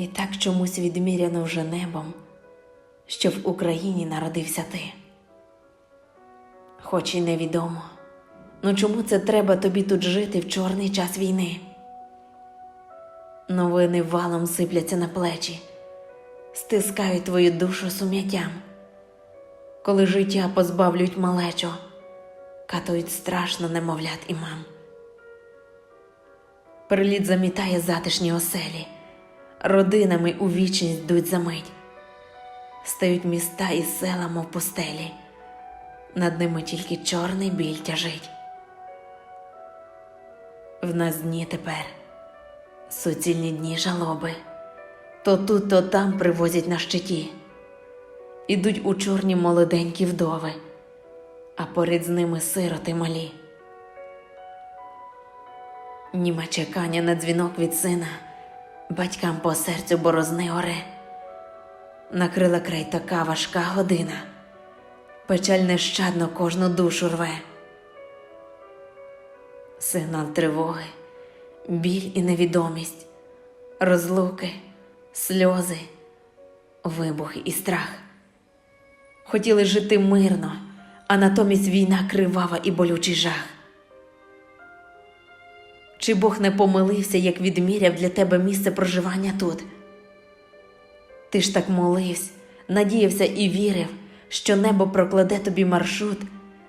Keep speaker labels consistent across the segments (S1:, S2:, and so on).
S1: І так чомусь відміряно вже небом, що в Україні народився ти. Хоч і невідомо, ну чому це треба тобі тут жити в чорний час війни? Новини валом сипляться на плечі, стискають твою душу сум'яттям, коли життя позбавлюють малечо, катують страшно немовлят і мам. Приліт замітає затишні оселі, родинами у вічність йдуть за мить. Стають міста і села, мов пустелі, над ними тільки чорний біль тяжить. В нас дні тепер суцільні дні жалоби, то тут, то там привозять на щиті. Ідуть у чорні молоденькі вдови, а поряд з ними сироти малі. Німе чекання на дзвінок від сина, батькам по серцю борозни оре. Накрила край така важка година, печаль нещадно кожну душу рве. Сигнал тривоги, біль і невідомість, розлуки, сльози, вибухи і страх. Хотіли жити мирно, а натомість війна кривава і болючий жах. Чи Бог не помилився, як відміряв для тебе місце проживання тут? Ти ж так молився, надіявся і вірив, що небо прокладе тобі маршрут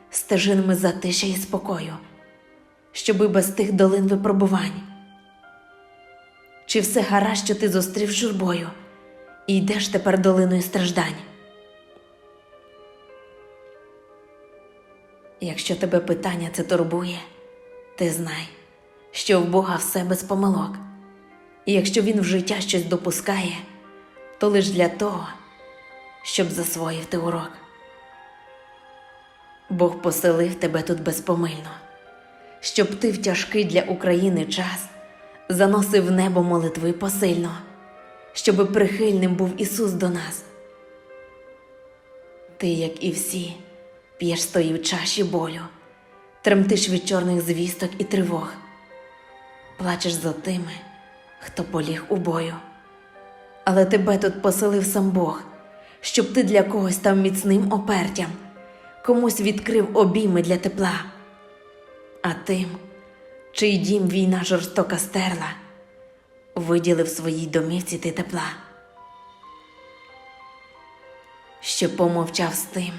S1: стежинами затишя і спокою, щоби без тих долин випробувань. Чи все гаразд, що ти зустрів журбою і йдеш тепер долиною страждань? Якщо тебе питання це турбує, ти знай, що в Бога все без помилок, і якщо Він в життя щось допускає, то лиш для того, щоб засвоїв ти урок. Бог поселив тебе тут безпомильно, щоб ти в тяжкий для України час заносив в небо молитви посильно, щоби прихильним був Ісус до нас. Ти, як і всі, п'єш стої в чаші болю, тремтиш від чорних звісток і тривог, плачеш за тими, хто поліг у бою. Але тебе тут поселив сам Бог, щоб ти для когось став міцним опертям, комусь відкрив обійми для тепла. А тим, чий дім війна жорстока стерла, виділив своїй домівці ти тепла. Щоб помовчав з тим,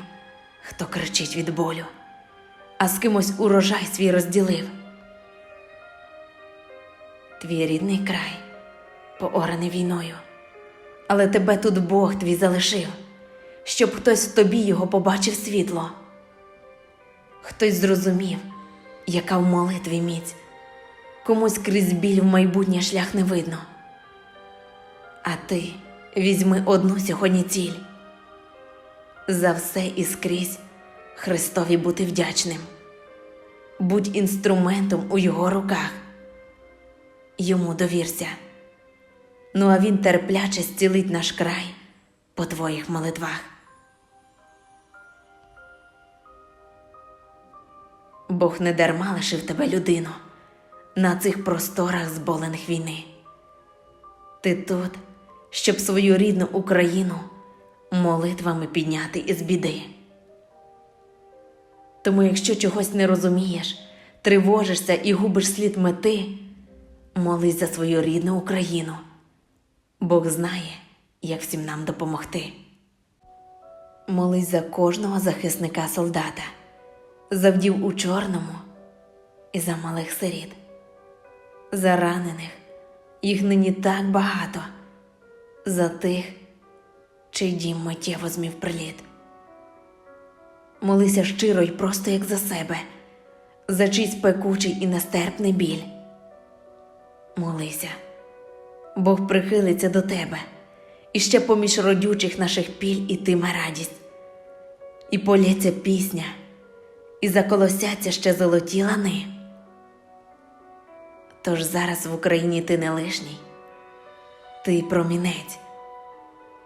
S1: хто кричить від болю, а з кимось урожай свій розділив. Твій рідний край поораний війною, але тебе тут Бог твій залишив, щоб хтось в тобі його побачив світло. Хтось зрозумів, яка в молитві міць, комусь крізь біль в майбутнє шлях не видно. А ти візьми одну сьогодні ціль. За все і скрізь Христові бути вдячним, будь інструментом у його руках, йому довірся. Ну а він терпляче зцілить наш край по твоїх молитвах. Бог не дарма лишив тебе людину на цих просторах зболених війни. Ти тут, щоб свою рідну Україну молитвами підняти із біди. Тому, якщо чогось не розумієш, тривожишся і губиш слід мети, молись за свою рідну Україну. Бог знає, як всім нам допомогти. Молись за кожного захисника солдата, за вдів у чорному і за малих сиріт, за ранених, їх нині так багато, за тих, чий дім миттєво змів приліт. Молися щиро й просто як за себе, за чийсь пекучий і нестерпний біль. Молися. Бог прихилиться до тебе, і ще поміж родючих наших піль ітиме радість, і полється пісня, і заколосяться ще золоті лани. Тож зараз в Україні ти не лишній, ти промінець,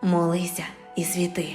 S1: молися і світи.